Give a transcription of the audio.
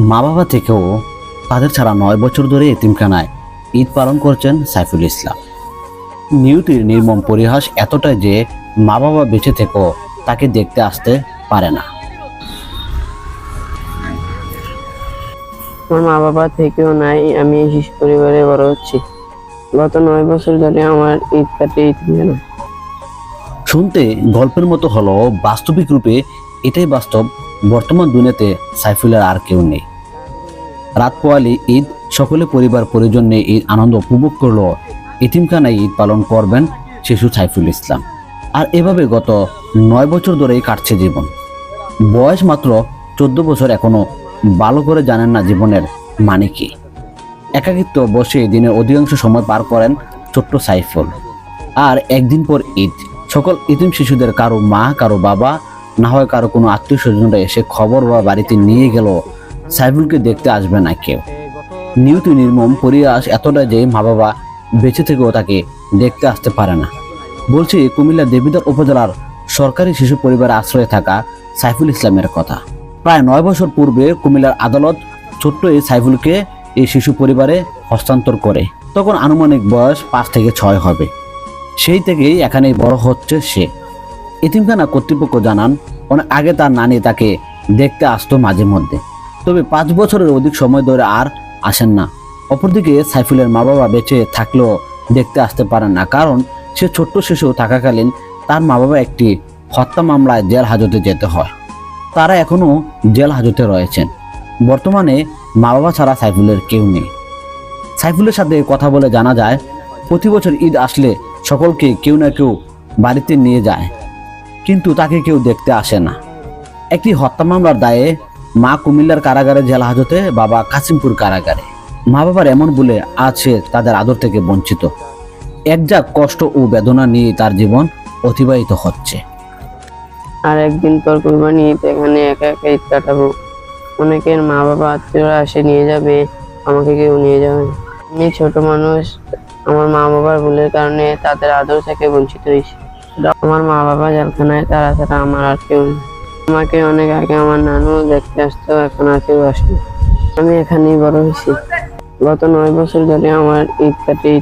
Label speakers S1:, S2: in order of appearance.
S1: মা বাবা থেকেও তাদের ছাড়া নয় বছর ধরে এতিমখানায় ঈদ পালন করছেন সাইফুল ইসলাম। নিয়তির নির্মম পরিহাস এতটাই যে মা বাবা বেঁচে থেকেও তাকে দেখতে আসতে পারে না।
S2: আমার মা বাবা থেকেও নাই আমি এই শিশু পরিবারে বড় হচ্ছি। গত নয় বছর ধরে আমার ঈদ কাটে ঈদ
S1: শুনতে গল্পের মতো হলো বাস্তবিক রূপে এটাই বাস্তব বর্তমান দুনিয়াতে সাইফুলের আর কেউ নেই। রাত পোয়ালি ঈদ, সকলে পরিবার পরিজন নিয়ে ঈদ আনন্দ উপভোগ করল। এতিমখানায় ঈদ পালন করবেন শিশু সাইফুল ইসলাম। আর এভাবে গত নয় বছর ধরেই কাটছে জীবন। বয়স মাত্র চোদ্দ বছর এখনও ভালো করে জানেন না জীবনের মানে কি। একাকিত্ব বসে দিনের অধিকাংশ সময় পার করেন ছোট্ট সাইফুল। আর একদিন পর ঈদ। সকল ইতিম শিশুদের কারও মা, কারও বাবা না হয় কারও কোনো আত্মীয় স্বজনরা এসে খবর বা বাড়িতে নিয়ে গেল, সাইফুলকে দেখতে আসবে না কেউ। নিয়ত নির্মম পরিহাস এতটা যে মা বাবা বেঁচে থেকেও তাকে দেখতে আসতে পারে না। বলছি, কুমিল্লা দেবিদার উপজেলার সরকারি শিশু পরিবারে আশ্রয়ে থাকা সাইফুল ইসলামের কথা। প্রায় নয় বছর পূর্বে কুমিল্লার আদালত ছোট্ট এই সাইফুলকে এই শিশু পরিবারে হস্তান্তর করে। তখন আনুমানিক বয়স পাঁচ থেকে ছয় হবে। সেই থেকেই এখানেই বড় হচ্ছে সে। এতিমখানা কর্তৃপক্ষ জানান অনেক আগে তার নানি তাকে দেখতে আসতো মাঝে মধ্যে। তবে পাঁচ বছরের অধিক সময় ধরে আর আসেন না। অপরদিকে সাইফুলের মা বাবা বেঁচে থাকলেও দেখতে আসতে পারেন না, কারণ সে ছোট্ট শিশু থাকাকালীন তার মা বাবা একটি হত্যা মামলায় জেল হাজতে যেতে হয়। তারা এখনও জেল হাজতে রয়েছেন। বর্তমানে মা বাবা ছাড়া সাইফুলের কেউ নেই। সাইফুলের সাথে কথা বলে জানা যায়, প্রতি বছর ঈদ আসলে সকলকে কেউ না কেউ বাড়িতে নিয়ে যায়। কিন্তু তাকে কেউ দেখতে আসে না। একটি হত্যা মামলার দায়ে মা কুমিল্লার কারাগারে জেলা হাজতে বাবা কাসিমপুর কারাগারে। মা বাবার এমন বলে আছে তাদের আদর থেকে বঞ্চিত। এক যা কষ্ট ও বেদনা নিয়ে তার জীবন অতিবাহিত হচ্ছে।
S2: আর একদিন পর কুরবানি এখানে একা একা ঈদ কাটাবো। অনেকের মা বাবা আত্মীয়রা আসে, নিয়ে যাবে, আমাকে কেউ নিয়ে যাবে। আমি ছোট মানুষ, আমার মা বাবার ভুলের কারণে তাদের আদর থেকে বঞ্চিত হয়েছি। আমার মা বাবা জেলখানায় তারা ছাড়া আমার আর কেউ আমাকে অনেক আগে আমার নানু দেখতে আসতো, এখন আর কেউ আসে আমি এখানেই বড় হয়েছি। গত নয় বছর ধরে আমার ঈদ কাটিয়ে